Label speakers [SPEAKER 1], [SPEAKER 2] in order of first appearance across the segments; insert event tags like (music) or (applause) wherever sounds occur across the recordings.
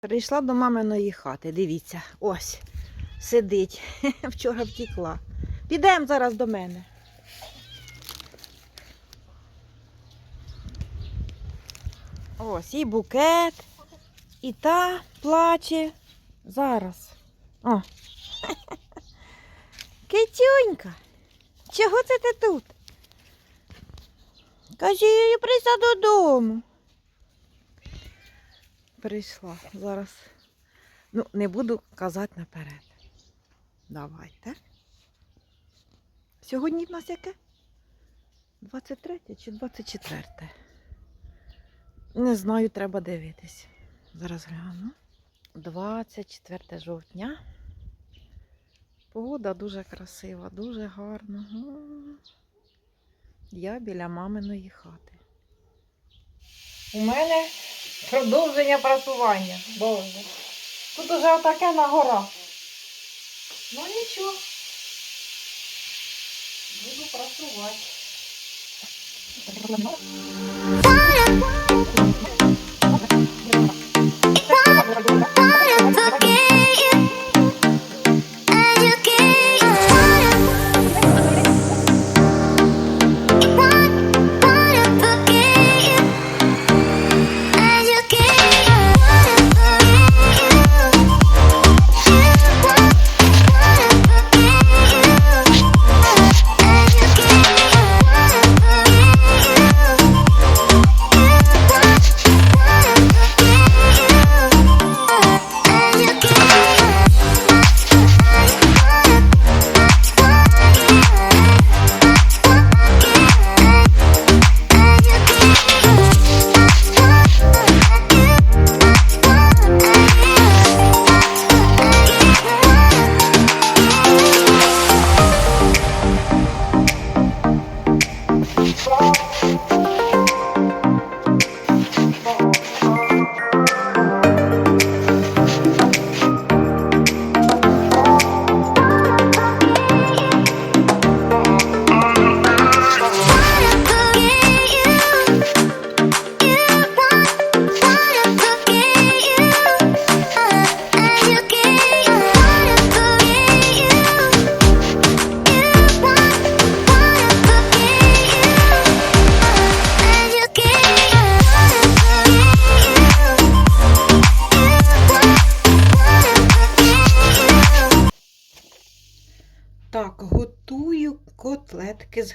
[SPEAKER 1] Прийшла до маминої хати, дивіться, ось сидить. (laughs) Вчора втікла. Підемо зараз до мене. Ось і букет, і та плаче. Зараз. О. (laughs) Китюнька, чого це ти тут? Кажи, прийшла додому. Прийшла. Зараз. Ну, не буду казати наперед. Давайте. Сьогодні в нас яке? 23 чи 24? Не знаю, треба дивитись. Зараз гляну. 24 жовтня. Погода дуже красива, дуже гарна. Я біля маминої хати. У мене продовження прасування. Боже. Тут уже отаке на гора. Ну нічого. Буду прасувати.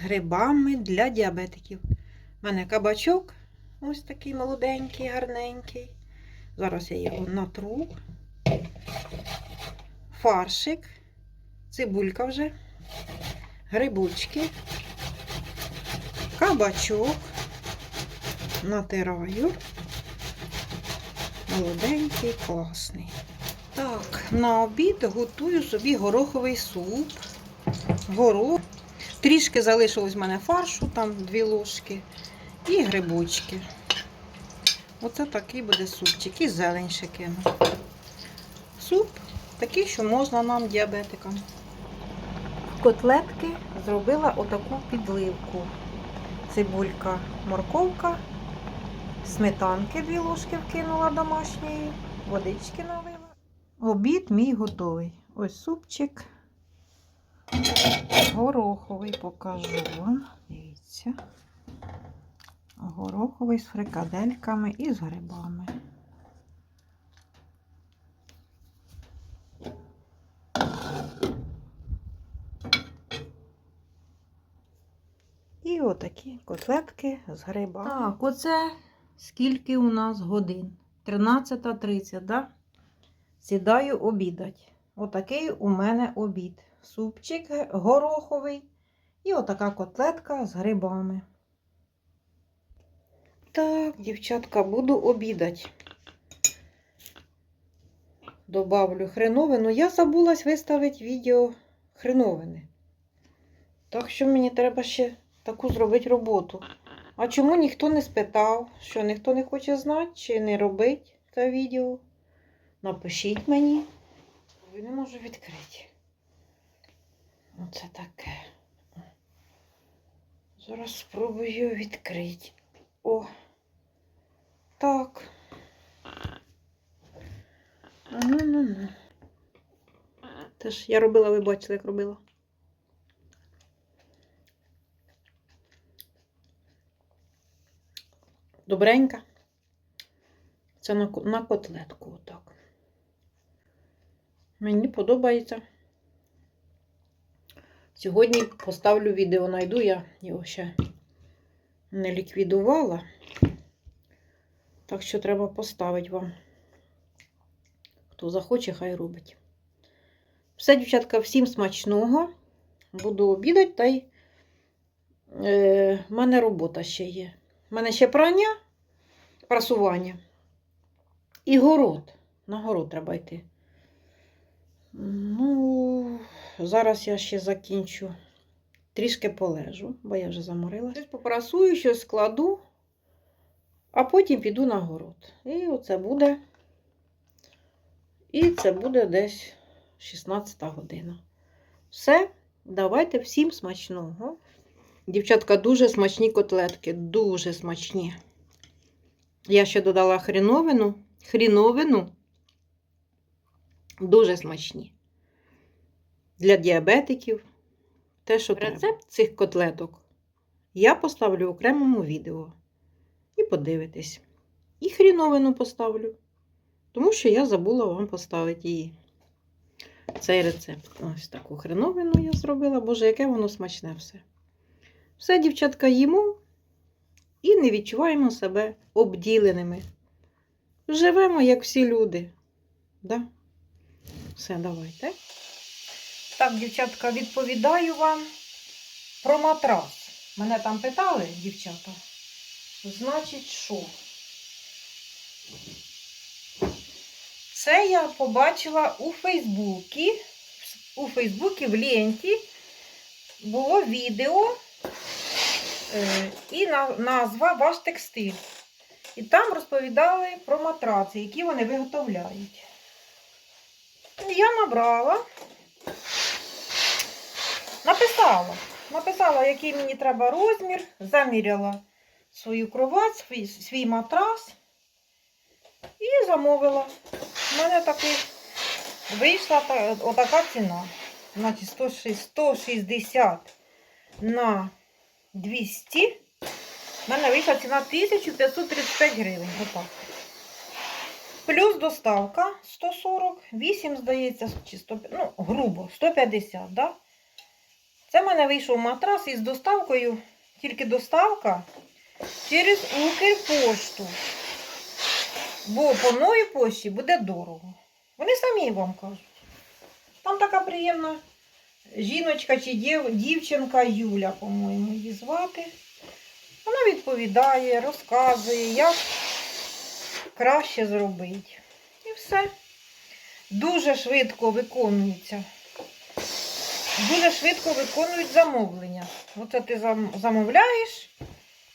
[SPEAKER 1] Грибами для діабетиків. У мене кабачок ось такий молоденький, гарненький. Зараз я його натру. Фаршик, цибулька вже, грибочки, кабачок. Натираю. Молоденький, класний. Так, на обід готую собі гороховий суп. Горох. Трішки залишилось в мене фаршу, там дві ложки. І грибочки. Оце такий буде супчик. І зелень ще кину. Суп такий, що можна нам, діабетикам. Котлетки зробила отаку підливку. Цибулька, морковка, сметанки дві ложки вкинула домашньої, водички налила. Обід мій готовий. Ось супчик. Гороховий покажу вам. Дивіться. Гороховий з фрикадельками і з грибами. І отакі котлетки з грибами. Так, оце скільки у нас годин? 13.30, да? Сідаю обідать. Отакий у мене обід. Супчик гороховий і отака котлетка з грибами. Так, дівчатка, буду обідати. Добавлю хреновину. Я забулась виставити відео хреновини. Так що мені треба ще таку зробити роботу. А чому ніхто не спитав, що ніхто не хоче знати, чи не робить це відео? Напишіть мені. Не можу відкрити. Оце таке. Зараз спробую відкрити. О. Так. Ну-ну-ну. Теж я робила, ви бачили, як робила. Добренька. Це на котлетку отак. Мені подобається. Сьогодні поставлю відео, найду я його ще не ліквідувала. Так що треба поставити вам. Хто захоче, хай робить. Все, дівчатка, всім смачного. Буду обідати, та й е, в мене робота ще є. У мене ще прання, прасування. І город. На город треба йти. Ну, зараз я ще закінчу. Трішки полежу, бо я вже заморилася. Щось попрасую, щось складу, а потім піду на город. І оце буде. І це буде десь 16 година. Все, давайте всім смачного. Дівчатка, дуже смачні котлетки, дуже смачні. Я ще додала хріновину. Хріновину. Дуже смачні. Для діабетиків. Те, що треба. Рецепт цих котлеток я поставлю в окремому відео. І подивитесь. І хріновину поставлю. Тому що я забула вам поставити її. Цей рецепт. Ось таку хреновину я зробила. Боже, яке воно смачне все. Все, дівчатка, їмо і не відчуваємо себе обділеними. Живемо, як всі люди. Да? Все, давайте. Так, дівчатка, відповідаю вам про матрас. Мене там питали, дівчата. Значить, що? Це я побачила у Фейсбуці. У Фейсбуці в ленті було відео е, і назва Ваш текстиль. І там розповідали про матраци, які вони виготовляють. Я набрала, написала, написала, який мені треба розмір, заміряла свою кровать, свій, свій матрас і замовила. У мене такий вийшла та- отака ціна. Значить, 160 на 200. У мене вийшла ціна 1535 гривень. Отак. Плюс доставка 140, 8, здається, чи 100, ну, грубо, 150, да? Це в мене вийшов матрас із доставкою, тільки доставка через Укрпошту. Бо по новій пошті буде дорого. Вони самі вам кажуть. Там така приємна жіночка чи дів, дівчинка Юля, по-моєму, її звати. Вона відповідає, розказує, як краще зробити. І все. Дуже швидко виконується. Дуже швидко виконують замовлення. Оце ти замовляєш.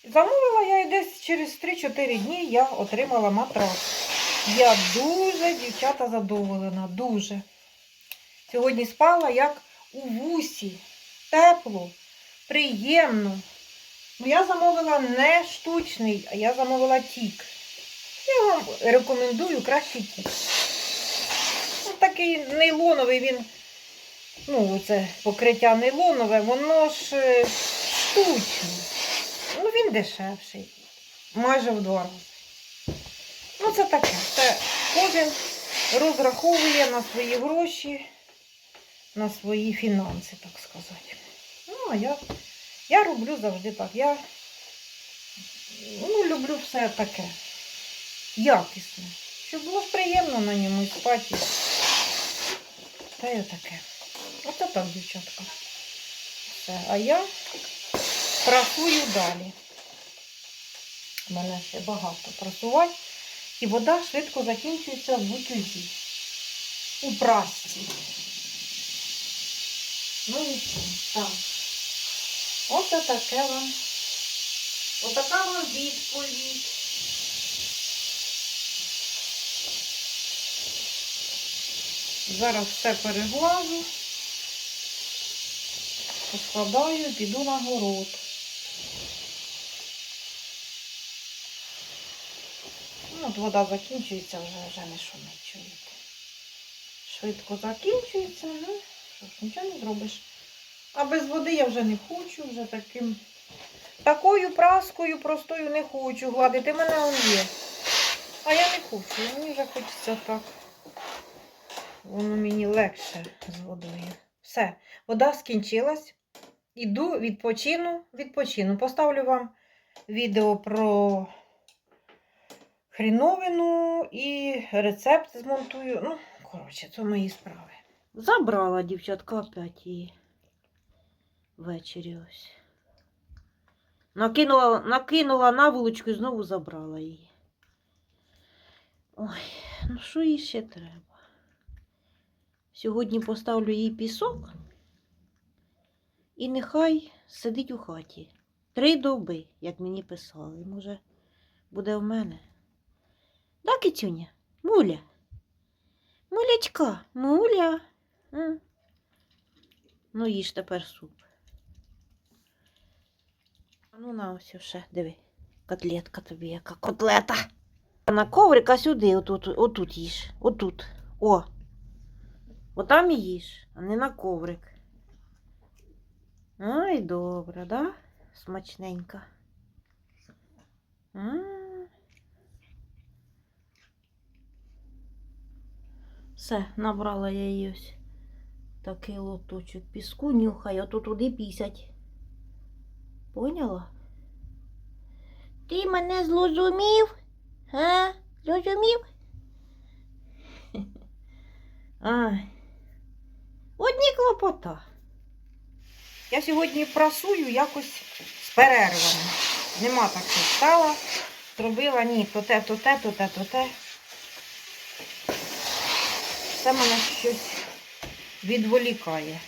[SPEAKER 1] Замовила я і десь через 3-4 дні я отримала матрас. Я дуже, дівчата, задоволена, дуже. Сьогодні спала як у вусі. Тепло, приємно. Ну, я замовила не штучний, а я замовила тік. Я вам рекомендую краще тік. Такий нейлоновий він, ну, це покриття нейлонове, воно ж е, штучне. Ну, він дешевший. Майже в два рази. Ну, це таке. Це кожен розраховує на свої гроші, на свої фінанси, так сказати. Ну, а я, я роблю завжди так. Я ну, люблю все таке. Якісне. Щоб було приємно на ньому спати. Та й отаке. Оце так, дівчатка. Все. А я прасую далі. У мене ще багато прасувати. І вода швидко закінчується в утюзі. У прасці. Ну що? Так. Оце таке вам. Отака вам відповідь. Зараз все переглажу, поскладаю, піду на город. Ну, от вода закінчується, вже, вже не шумить, чуєте. швидко закінчується. Ну, що ж, нічого не зробиш. А без води я вже не хочу, вже таким. Такою праскою простою не хочу гладити. Мене он є. А я не хочу. Мені вже хочеться так. Воно мені легше з водою. Все, вода скінчилась. Іду, відпочину, відпочину. Поставлю вам відео про хріновину і рецепт змонтую. Ну, коротше, це мої справи. Забрала дівчатка опять її ввечері ось. Накинула, накинула наволочку і знову забрала її. Ой, ну що їй ще треба? Сьогодні поставлю їй пісок і нехай сидить у хаті. Три доби, як мені писали. Може, буде в мене. Да, Китюня? Муля? Мулячка, муля. М. Ну, їж тепер суп. А ну на ось ще, диви. Котлетка тобі, яка котлета. На коврика сюди, отут, отут їж. Отут. О. Отам і їж, а не на коврик. Ай, добре, да? Смачненька. М. Все, набрала я її ось такий лоточок піску, нюхай, а то туди пісять. Поняла? Ти мене зрозумів? А? Зрозумів? (laughs) Ай. Одні клопота. Я сьогодні прасую якось з перервами. Нема так, що встала, зробила ні, то те, то те, то те, то те. Це мене щось відволікає.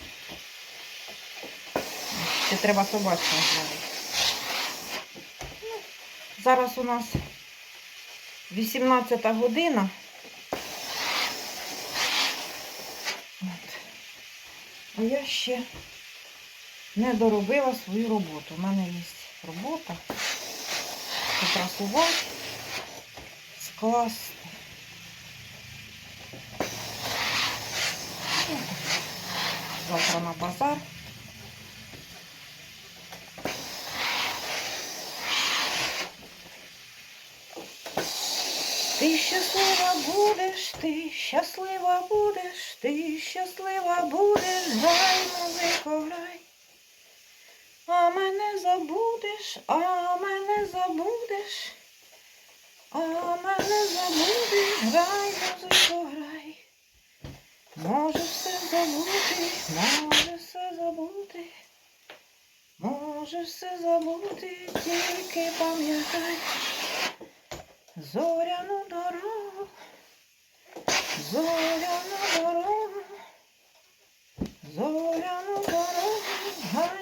[SPEAKER 1] Ще треба собачку зловити. Ну, Зараз у нас 18 година. А я ще не доробила свою роботу. У мене є робота. Попрасувати, скласти. Завтра на базар. Ти щаслива будеш, ти щаслива будеш, ти щаслива будеш, грай, музико, грай. Мене забудеш, а мене забудеш, а мене забудеш, грай, музико, грай. Може все забути, може все забути, може все забути, тільки пам'ятай. Зоряну дорогу, зоряну дорогу, зоряну дорогу, гай.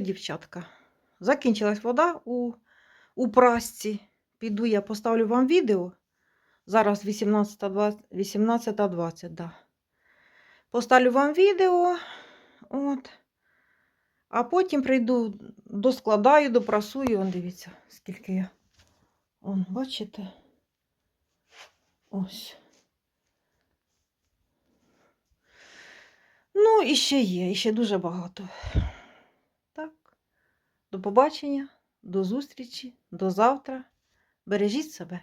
[SPEAKER 1] Дівчатка, закінчилась вода у, у прасці. Піду я поставлю вам відео. Зараз 18.20, 18.20, да. Поставлю вам відео. От. А потім прийду, доскладаю, допрасую. Он дивіться, скільки я. Он, бачите? Ось. Ну, і ще є, і ще дуже багато. До побачення, до зустрічі, до завтра. Бережіть себе.